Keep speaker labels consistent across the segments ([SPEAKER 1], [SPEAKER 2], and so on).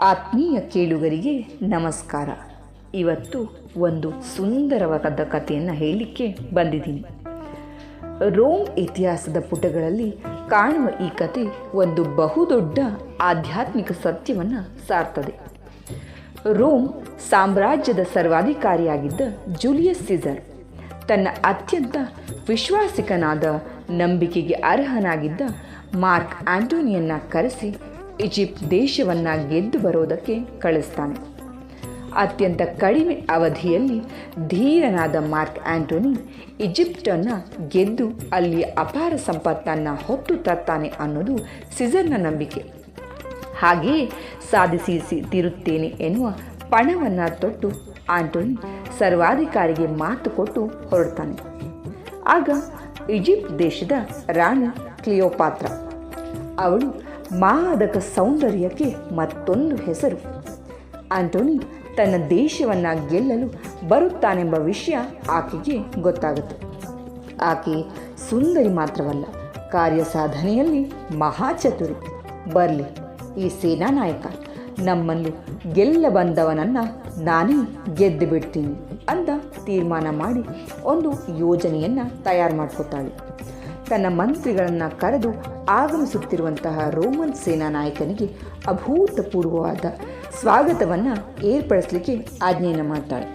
[SPEAKER 1] ಆತ್ಮೀಯ ಕೇಳುಗರಿಗೆ ನಮಸ್ಕಾರ. ಇವತ್ತು ಒಂದು ಸುಂದರವಾದ ಕಥೆಯನ್ನು ಹೇಳಲಿಕ್ಕೆ ಬಂದಿದ್ದೀನಿ. ರೋಮ್ ಇತಿಹಾಸದ ಪುಟಗಳಲ್ಲಿ ಕಾಣುವ ಈ ಕತೆ ಒಂದು ಬಹುದೊಡ್ಡ ಆಧ್ಯಾತ್ಮಿಕ ಸತ್ಯವನ್ನು ಸಾರ್ತದೆ. ರೋಮ್ ಸಾಮ್ರಾಜ್ಯದ ಸರ್ವಾಧಿಕಾರಿಯಾಗಿದ್ದ ಜೂಲಿಯಸ್ ಸಿಸರ್, ತನ್ನ ಅತ್ಯಂತ ವಿಶ್ವಾಸಿಕನಾದ ನಂಬಿಕೆಗೆ ಅರ್ಹನಾಗಿದ್ದ ಮಾರ್ಕ್ ಆಂಟೋನಿಯನ್ನ ಕರೆಸಿ ಈಜಿಪ್ಟ್ ದೇಶವನ್ನು ಗೆದ್ದು ಬರೋದಕ್ಕೆ ಕಳಿಸ್ತಾನೆ. ಅತ್ಯಂತ ಕಡಿಮೆ ಅವಧಿಯಲ್ಲಿ ಧೀರನಾದ ಮಾರ್ಕ್ ಆಂಟೋನಿ ಈಜಿಪ್ಟನ್ನು ಗೆದ್ದು ಅಲ್ಲಿ ಅಪಾರ ಸಂಪತ್ತನ್ನು ಹೊತ್ತು ತರ್ತಾನೆ ಅನ್ನೋದು ಸಿಸರ್ನ ನಂಬಿಕೆ. ಹಾಗೆಯೇ ಸಾಧಿಸಿ ತಿರುತ್ತೇನೆ ಎನ್ನುವ ಪಣವನ್ನು ತೊಟ್ಟು ಆಂಟೋನಿ ಸರ್ವಾಧಿಕಾರಿಗೆ ಮಾತು ಕೊಟ್ಟು ಹೊರಡ್ತಾನೆ. ಆಗ ಈಜಿಪ್ಟ್ ದೇಶದ ರಾಣಿ ಕ್ಲಿಯೋಪಾತ್ರ. ಅವಳು ಮಾದಕ ಸೌಂದರ್ಯಕ್ಕೆ ಮತ್ತೊಂದು ಹೆಸರು. ಆಂಟೋನಿ ತನ್ನ ದೇಶವನ್ನು ಗೆಲ್ಲಲು ಬರುತ್ತಾನೆಂಬ ವಿಷಯ ಆಕೆಗೆ ಗೊತ್ತಾಗುತ್ತೆ. ಆಕೆ ಸುಂದರಿ ಮಾತ್ರವಲ್ಲ, ಕಾರ್ಯಸಾಧನೆಯಲ್ಲಿ ಮಹಾಚತುರಿ. ಬರಲಿ, ಈ ಸೇನಾ ನಾಯಕ, ನಮ್ಮನ್ನು ಗೆಲ್ಲ ಬಂದವನನ್ನು ನಾನೇ ಗೆದ್ದು ಬಿಡ್ತೀನಿ ಅಂತ ತೀರ್ಮಾನ ಮಾಡಿ ಒಂದು ಯೋಜನೆಯನ್ನು ತಯಾರು ಮಾಡ್ಕೊತಾಳೆ. ತನ್ನ ಮಂತ್ರಿಗಳನ್ನು ಕರೆದು ಆಗಮಿಸುತ್ತಿರುವಂತಹ ರೋಮನ್ ಸೇನಾ ನಾಯಕನಿಗೆ ಅಭೂತಪೂರ್ವವಾದ ಸ್ವಾಗತವನ್ನು ಏರ್ಪಡಿಸಲಿಕ್ಕೆ ಆಜ್ಞೆಯನ್ನು ಮಾಡ್ತಾಳೆ.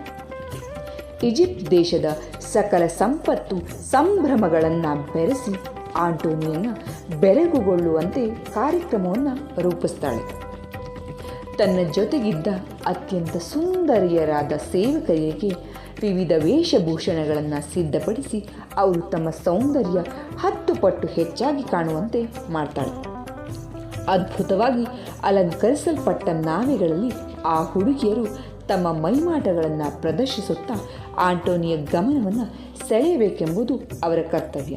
[SPEAKER 1] ಈಜಿಪ್ಟ್ ದೇಶದ ಸಕಲ ಸಂಪತ್ತು ಸಂಭ್ರಮಗಳನ್ನು ಬೆರೆಸಿ ಆಂಟೋನಿಯನ್ನು ಬೆರಗುಗೊಳ್ಳುವಂತೆ ಕಾರ್ಯಕ್ರಮವನ್ನು ರೂಪಿಸ್ತಾಳೆ. ತನ್ನ ಜೊತೆಗಿದ್ದ ಅತ್ಯಂತ ಸುಂದರಿಯರಾದ ಸೇವಕರಿಗೆ ವಿವಿಧ ವೇಷಭೂಷಣಗಳನ್ನು ಸಿದ್ಧಪಡಿಸಿ ಅವರು ತಮ್ಮ ಸೌಂದರ್ಯ ಹತ್ತು ಪಟ್ಟು ಹೆಚ್ಚಾಗಿ ಕಾಣುವಂತೆ ಮಾಡ್ತಾಳೆ. ಅದ್ಭುತವಾಗಿ ಅಲಂಕರಿಸಲ್ಪಟ್ಟ ನಾವೆಗಳಲ್ಲಿ ಆ ಹುಡುಗಿಯರು ತಮ್ಮ ಮೈಮಾಟಗಳನ್ನು ಪ್ರದರ್ಶಿಸುತ್ತಾ ಆಂಟೋನಿಯ ಗಮನವನ್ನು ಸೆಳೆಯಬೇಕೆಂಬುದು ಅವರ ಕರ್ತವ್ಯ.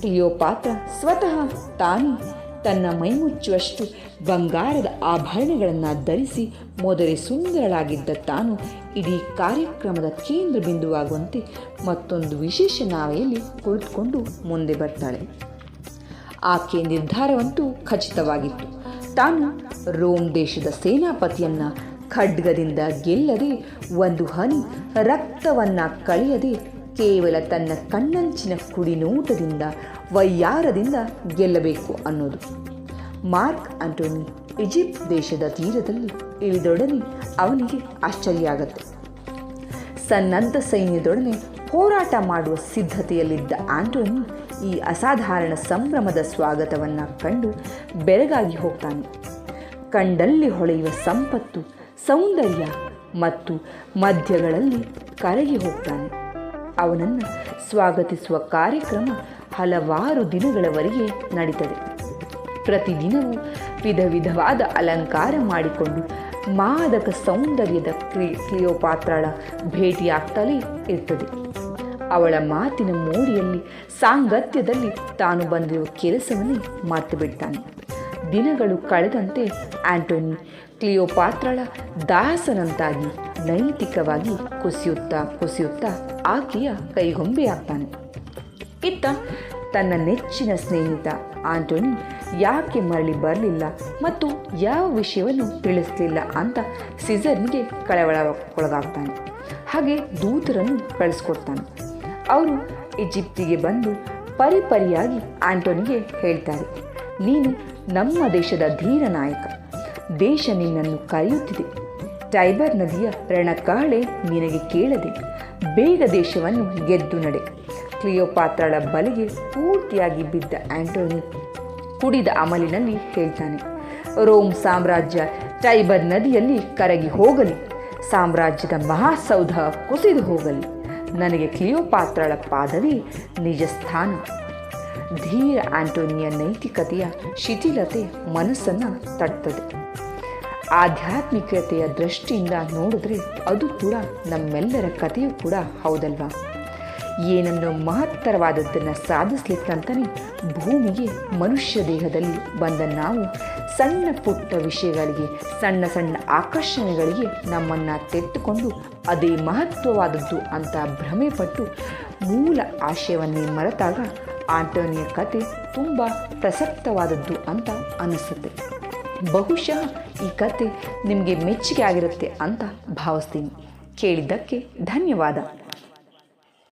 [SPEAKER 1] ಕ್ಲಿಯೋಪಾತ್ರ ಸ್ವತಃ ತಾನೇ ತನ್ನ ಮೈಮುಚ್ಚುವಷ್ಟು ಬಂಗಾರದ ಆಭರಣಗಳನ್ನು ಧರಿಸಿ ಮೊದಲೇ ಸುಂದರಳಾಗಿದ್ದ ತಾನು ಇಡೀ ಕಾರ್ಯಕ್ರಮದ ಕೇಂದ್ರ ಬಿಂದುವಾಗುವಂತೆ ಮತ್ತೊಂದು ವಿಶೇಷ ನಾವೆಯಲ್ಲಿ ಕುಳಿತುಕೊಂಡು ಮುಂದೆ ಬರ್ತಾಳೆ. ಆಕೆ ನಿರ್ಧಾರವಂತೂ ಖಚಿತವಾಗಿತ್ತು. ತಾನು ರೋಮ್ ದೇಶದ ಸೇನಾಪತಿಯನ್ನ ಖಡ್ಗದಿಂದ ಗೆಲ್ಲದೆ ಒಂದು ಹನಿ ರಕ್ತವನ್ನು ಕಳೆಯದೆ ಕೇವಲ ತನ್ನ ಕಣ್ಣಂಚಿನ ಕುಡಿನೋಟದಿಂದ ವೈಯಾರದಿಂದ ಗೆಲ್ಲಬೇಕು ಅನ್ನೋದು. ಮಾರ್ಕ್ ಆಂಟೋನಿ ಈಜಿಪ್ಟ್ ದೇಶದ ತೀರದಲ್ಲಿ ಇಳಿದೊಡನೆ ಅವನಿಗೆ ಆಶ್ಚರ್ಯ ಆಗತ್ತೆ. ಸನ್ನದ್ಧ ಸೈನ್ಯದೊಡನೆ ಹೋರಾಟ ಮಾಡುವ ಸಿದ್ಧತೆಯಲ್ಲಿದ್ದ ಆಂಟೋನಿ ಈ ಅಸಾಧಾರಣ ಸಂಭ್ರಮದ ಸ್ವಾಗತವನ್ನು ಕಂಡು ಬೆರಗಾಗಿ ಹೋಗ್ತಾನೆ. ಕಂಡಲ್ಲಿ ಹೊಳೆಯುವ ಸಂಪತ್ತು, ಸೌಂದರ್ಯ ಮತ್ತು ಮಧ್ಯಗಳಲ್ಲಿ ಕರಗಿ ಹೋಗ್ತಾನೆ. ಅವನನ್ನು ಸ್ವಾಗತಿಸುವ ಕಾರ್ಯಕ್ರಮ ಹಲವಾರು ದಿನಗಳವರೆಗೆ ನಡೀತದೆ. ಪ್ರತಿದಿನವೂ ವಿಧ ವಿಧವಾದ ಅಲಂಕಾರ ಮಾಡಿಕೊಂಡು ಮಾದಕ ಸೌಂದರ್ಯದ ಕ್ಲಿ ಕ್ಲಿಯೋಪಾತ್ರಳ ಭೇಟಿಯಾಗ್ತಲೇ ಇರ್ತದೆ. ಅವಳ ಮಾತಿನ ಮೋಡಿಯಲ್ಲಿ ಸಾಂಗತ್ಯದಲ್ಲಿ ತಾನು ಬಂದಿರುವ ಕೆಲಸವನ್ನೇ ಮಾತು ಬಿಡ್ತಾನೆ ದಿನಗಳು ಕಳೆದಂತೆ ಆಂಟೋನಿ ಕ್ಲಿಯೋಪಾತ್ರಳ ದಾಸನಂತಾಗಿ ನೈತಿಕವಾಗಿ ಕುಸಿಯುತ್ತಾ ಕುಸಿಯುತ್ತಾ ಆಕೆಯ ಕೈಗೊಂಬೆಯಾಗ್ತಾನೆ. ಇತ್ತ ತನ್ನ ನೆಚ್ಚಿನ ಸ್ನೇಹಿತ ಆಂಟೋನಿ ಯಾಕೆ ಮರಳಿ ಬರಲಿಲ್ಲ ಮತ್ತು ಯಾವ ವಿಷಯವನ್ನು ತಿಳಿಸಲಿಲ್ಲ ಅಂತ ಸಿಸರ್ನಿಗೆ ಕಳವಳಕ್ಕೊಳಗಾಗ್ತಾನೆ. ಹಾಗೆ ದೂತರನ್ನು ಕಳಿಸ್ಕೊಡ್ತಾನೆ. ಅವರು ಈಜಿಪ್ತಿಗೆ ಬಂದು ಪರಿಪರಿಯಾಗಿ ಆಂಟೋನಿಗೆ ಹೇಳ್ತಾರೆ, ನೀನು ನಮ್ಮ ದೇಶದ ಧೀರ ನಾಯಕ. ದೇಶ ನಿನ್ನನ್ನು ಕರೆಯುತ್ತಿದೆ. ಟೈಬರ್ ನದಿಯ ರಣಕಾಳೆ ನಿನಗೆ ಕೇಳದೆ ಬೇಗ ದೇಶವನ್ನು ಗೆದ್ದು ನಡೆ. ಕ್ಲಿಯೋಪಾತ್ರಳ ಬಲಿಗೆ ಪೂರ್ತಿಯಾಗಿ ಬಿದ್ದ ಆಂಟೋನಿ ಕುಡಿದ ಅಮಲಿನಲ್ಲಿ ಹೇಳ್ತಾನೆ, ರೋಮ್ ಸಾಮ್ರಾಜ್ಯ ಟೈಬರ್ ನದಿಯಲ್ಲಿ ಕರಗಿ ಹೋಗಲಿ. ಸಾಮ್ರಾಜ್ಯದ ಮಹಾಸೌಧ ಕುಸಿದು ಹೋಗಲಿ. ನನಗೆ ಕ್ಲಿಯೋಪಾತ್ರಳ ಪಾದವೇ ನಿಜ ಸ್ಥಾನ ಧೀರ ಆಂಟೋನಿಯ ನೈತಿಕತೆಯ ಶಿಥಿಲತೆ ಮನಸ್ಸನ್ನು ತಡ್ತದೆ. ಆಧ್ಯಾತ್ಮಿಕತೆಯ ದೃಷ್ಟಿಯಿಂದ ನೋಡಿದ್ರೆ ಅದು ಕೂಡ ನಮ್ಮೆಲ್ಲರ ಕಥೆಯೂ ಕೂಡ ಹೌದಲ್ವಾ? ಏನನ್ನು ಮಹತ್ತರವಾದದ್ದನ್ನು ಸಾಧಿಸ್ಲಿಕ್ಕಂತಲೇ ಭೂಮಿಗೆ ಮನುಷ್ಯ ದೇಹದಲ್ಲಿ ಬಂದ ನಾವು ಸಣ್ಣ ಪುಟ್ಟ ವಿಷಯಗಳಿಗೆ, ಸಣ್ಣ ಸಣ್ಣ ಆಕರ್ಷಣೆಗಳಿಗೆ ನಮ್ಮನ್ನು ತೆತ್ತುಕೊಂಡು ಅದೇ ಮಹತ್ವವಾದದ್ದು ಅಂತ ಭ್ರಮೆಪಟ್ಟು ಮೂಲ ಆಶಯವನ್ನೇ ಮರೆತಾಗ ಆಂಟೋನಿಯ ಕತೆ ತುಂಬ ಪ್ರಸಕ್ತವಾದದ್ದು ಅಂತ ಅನಿಸುತ್ತೆ ಬಹುಶಃ ಈ ಕತೆ ನಿಮಗೆ ಮೆಚ್ಚುಗೆ ಆಗಿರುತ್ತೆ ಅಂತ ಭಾವಿಸ್ತೀನಿ. ಕೇಳಿದ್ದಕ್ಕೆ ಧನ್ಯವಾದ.